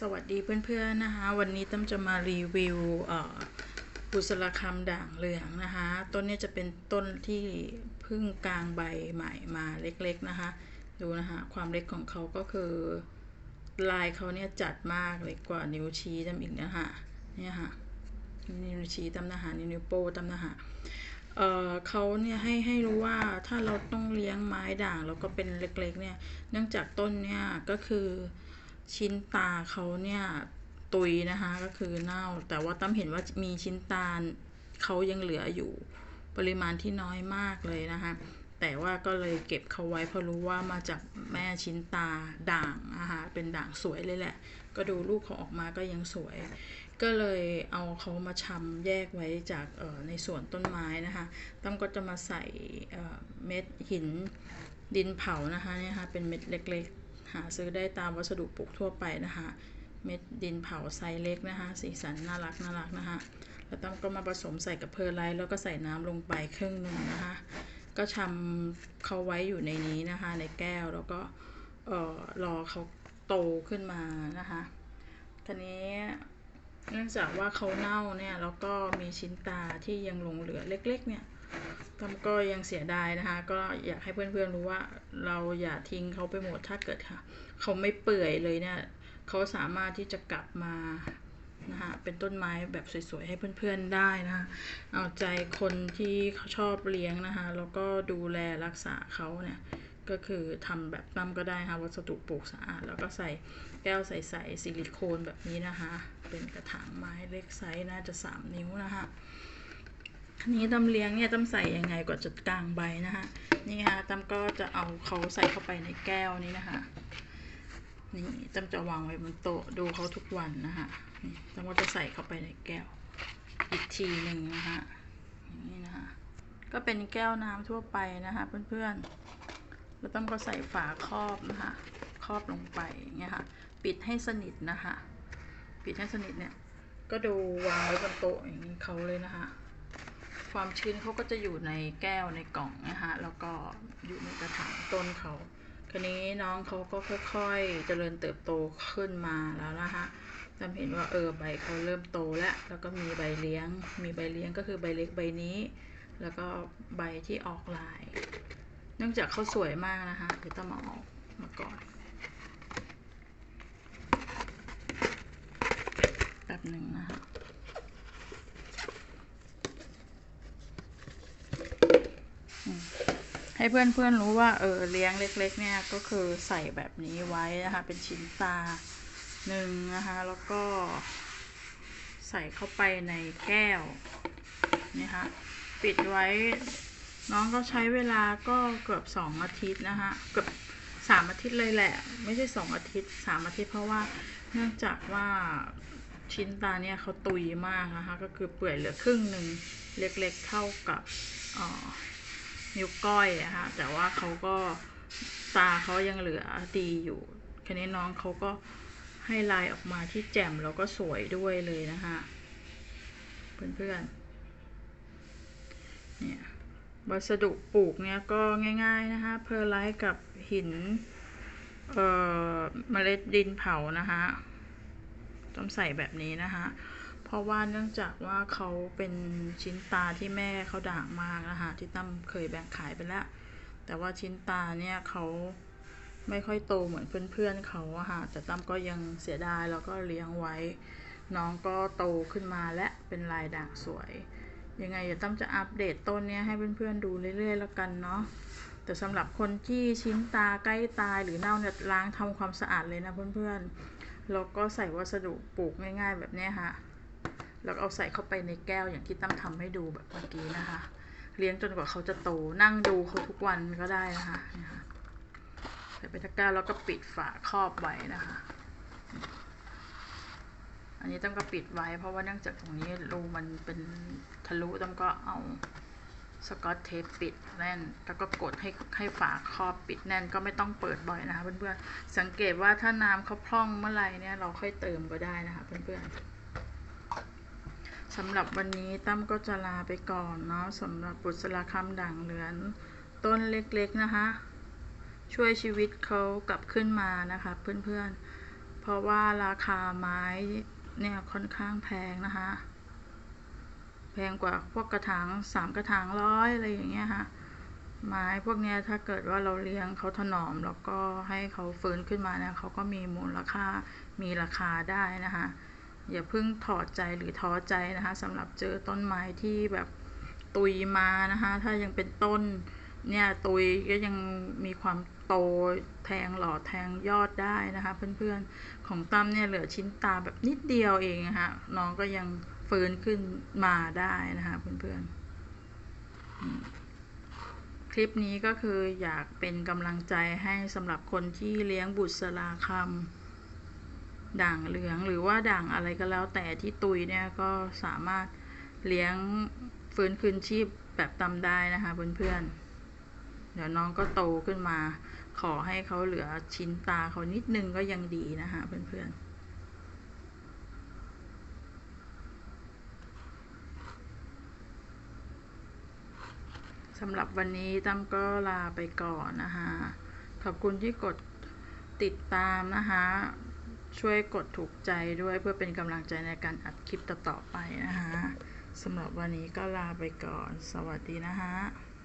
สวัสดีเพื่อนๆนะคะ วันนี้ตั้มจะมารีวิวบุษราคำด่างเหลืองนะคะ ต้นนี้จะเป็นต้นที่พิ่งกลางใบใหม่มาเล็กๆนะคะ ดูนะคะ ความเล็กของเขาก็คือ ลายเขาเนี่ยจัดมากเล็กกว่านิ้วชี้ตั้มอีกนะคะเนี่ยค่ะนิ้วชี้ตั้มนะคะนิ้วโป้ตั้มนะคะเเขาเนี่ยให้ให้รู้ว่าถ้าเราต้องเลี้ยงไม้ด่างแล้วก็เป็นเล็กๆเนี่ยเนื่องจากต้นเนี่ยก็คือ ชิ้นตาเขาเนี่ยตุยนะคะก็คือเน่า แต่ว่าตั้มเห็นว่ามีชิ้นตาเขายังเหลืออยู่ปริมาณที่น้อยมากเลยนะคะแต่ว่าก็เลยเก็บเขาไว้เพราะรู้ว่ามาจากแม่ชิ้นตาด่างนะคะเป็นด่างสวยเลยแหละ ก็ดูลูกเขาออกมาก็ยังสวย ก็เลยเอาเขามาชำแยกไว้จากในส่วนต้นไม้นะคะตั้มก็จะมาใส่เม็ดหินดินเผานะคะเนี่ยค่ะเป็นเม็ดเล็ก หาซื้อได้ตามวัสดุปลูกทั่วไปนะคะ เม็ดดินเผาไซส์เล็กนะคะ สีสันน่ารักน่ารักนะคะ แล้วต้องก็มาผสมใส่กับเพอร์ไลท์แล้วก็ใส่น้ำลงไปครึ่งหนึ่งนะคะ ก็ชำเขาไว้อยู่ในนี้นะคะ ในแก้วแล้วก็เอ่อรอเขาโตขึ้นมานะคะทีนี้เนื่องจากว่าเขาเน่าเนี่ยแล้วก็มีชิ้นตาที่ยังหลงเหลือเล็ก ๆ เนี่ย ก็ยังเสียดายนะคะ ก็อยากให้เพื่อนๆรู้ว่าเราอย่าทิ้งเขาไปหมดถ้าเกิดค่ะ เขาไม่เปื่อยเลยเนี่ยเขาสามารถที่จะกลับมานะคะเป็นต้นไม้แบบสวยๆให้เพื่อนๆได้นะคะเอาใจคนที่เขาชอบเลี้ยงนะคะ แล้วก็ดูแลรักษาเขาเนี่ยก็คือทำแบบตั้มก็ได้ค่ะวัสดุปลูกสะอาด แล้วก็ใส่แก้วใสๆซิลิโคนแบบนี้นะคะ เป็นกระถางไม้เล็กไซส์น่าจะ 3 นิ้วนะคะ อันนี้ตำเลี้ยงเนี่ยตำใส่ยังไงกว่าจะกลางใบนะคะนี่ค่ะตำก็จะเอาเขาใส่เข้าไปในแก้วนี้นะคะนี่ตำจะวางไว้บนโต๊ะดูเขาทุกวันนะคะนี่ตำก็จะใส่เข้าไปในแก้ว อีกทีหนึ่งนะคะนี่นะคะก็เป็นแก้วน้ำทั่วไปนะคะ เพื่อนๆแล้วตำก็ใส่ฝาครอบนะคะครอบลงไปอย่างเงี้ยค่ะ ปิดให้สนิทนะคะ ปิดให้สนิทเนี่ย ก็ดูวางไว้บนโต๊ะอย่างนี้เขาเลยนะคะ ความชื้นเขาก็จะอยู่ในแก้วในกล่องนะคะแล้วก็อยู่ในกระถางต้นเขาคราวนี้น้องเขาก็ค่อยๆเจริญเติบโตขึ้นมาแล้วนะคะจำเห็นว่าเออใบเขาเริ่มโตแล้ว แล้วก็มีใบเลี้ยง มีใบเลี้ยงก็คือใบเล็กใบนี้ แล้วก็ใบที่ออกลาย เนื่องจากเขาสวยมากนะคะเดี๋ยวต้องมาออกมาก่อนแป๊บหนึ่งนะคะ ให้เพื่อนๆรู้ว่าเออเลี้ยงเล็ก ๆ เนี่ยก็คือใส่แบบนี้ไว้นะคะ เป็นชิ้นตาหนึ่งนะคะ แล้วก็ใส่เข้าไปในแก้วนี่คะปิดไว้น้องก็ใช้เวลาก็เกือบสองอาทิตย์นะคะเกือบสามอาทิตย์เลยแหละ ไม่ใช่สองอาทิตย์สามอาทิตย์เพราะว่าเนื่องจากว่าชิ้นตาเนี่ยเขาตุยมากนะคะ ก็คือเปื่อยเหลือครึ่งหนึ่งเล็กๆเท่ากับอ๋อ นิ้วก้อยอะฮะแต่ว่าเขาก็ตาเขายังเหลือดีอยู่คันนี้น้องเขาก็ให้ลายออกมาที่แจ่มแล้วก็สวยด้วยเลยนะคะเพื่อนๆเนี่ยวัสดุปลูกเนี่ยก็ง่ายๆนะคะเพอร์ไลท์กับหินเอ่อเมล็ดดินเผานะคะต้องใส่แบบนี้นะคะ เพราะว่าเนื่องจากว่าเขาเป็นชิ้นตาที่แม่เขาด่างมากนะคะที่ตั้มเคยแบ่งขายไปแล้ว แต่ว่าชิ้นตาเนี่ยเขาไม่ค่อยโตเหมือนเพื่อนๆเขาอะค่ะแต่ตั้มก็ยังเสียดายแล้วก็เลี้ยงไว้ น้องก็โตขึ้นมาและเป็นลายด่างสวย ยังไงเดี๋ยวตั้มจะอัปเดตต้นนี้ให้เพื่อนๆดูเรื่อยๆแล้วกันเนาะแต่สำหรับคนที่ชิ้นตาใกล้ตายหรือเน่าเนี่ยล้างทำความสะอาดเลยนะเพื่อนๆแล้วก็ใส่วัสดุปลูกง่ายๆแบบนี้ค่ะ แล้วเอาใส่เข้าไปในแก้วอย่างที่ตั้มทำให้ดูแบบเมื่อกี้นะคะ เลี้ยงจนกว่าเขาจะโตนั่งดูเขาทุกวันก็ได้นะคะใส่ไปตะกร้าแล้วก็ปิดฝาครอบไว้นะคะ อันนี้ตั้มก็ปิดไว้เพราะว่าเนื่องจากตรงนี้รูมันเป็นทะลุตั้มก็เอาสกอตเทปปิดแน่น แล้วก็กดให้ให้ฝาครอบปิดแน่นก็ไม่ต้องเปิดบ่อยนะคะเพื่อนๆ สังเกตว่าถ้าน้ำเขาพร่องเมื่อไหร่เนี่ยเราค่อยเติมก็ได้นะคะเพื่อนๆ สำหรับวันนี้ตั้มก็จะลาไปก่อนเนาะสำหรับบุษราคำด่างเหลือนต้นเล็กๆนะคะ ช่วยชีวิตเขากลับขึ้นมานะคะเพื่อนๆ เพราะว่าราคาไม้เนี่ยค่อนข้างแพงนะคะ แพงกว่าพวกกระถางสามกระถางร้อยอะไรอย่างเงี้ยค่ะไม้พวกเนี้ยถ้าเกิดว่าเราเลี้ยงเขาถนอมแล้วก็ให้เขาฟื้นขึ้นมาเนี่ยเขาก็มีมูลค่ามีราคาได้นะคะ อย่าเพิ่งถอดใจหรือท้อใจนะคะสำหรับเจอต้นไม้ที่แบบตุยมานะคะถ้ายังเป็นต้นเนี่ยตุยก็ยังมีความโตแทงหล่อแทงยอดได้นะคะเพื่อนๆของตั้มเนี่ยเหลือชิ้นตาแบบนิดเดียวเองนะคะน้องก็ยังฟื้นขึ้นมาได้นะคะเพื่อนๆคลิปนี้ก็คืออยากเป็นกำลังใจให้สำหรับคนที่เลี้ยงบุษราคำ ด่างเหลืองหรือว่าด่างอะไรก็แล้วแต่ที่ตุยเนี่ยก็สามารถเลี้ยงฟื้นคืนชีพแบบตำได้นะคะเพื่อนๆ เดี๋ยวน้องก็โตขึ้นมา ขอให้เขาเหลือชิ้นตาเขานิดนึงก็ยังดีนะคะเพื่อนๆสำหรับวันนี้ตั้มก็ลาไปก่อนนะคะ ขอบคุณที่กดติดตามนะคะ ช่วยกดถูกใจด้วยเพื่อเป็นกำลังใจในการอัดคลิปต่อๆไปนะคะสำหรับวันนี้ก็ลาไปก่อน สวัสดีนะคะ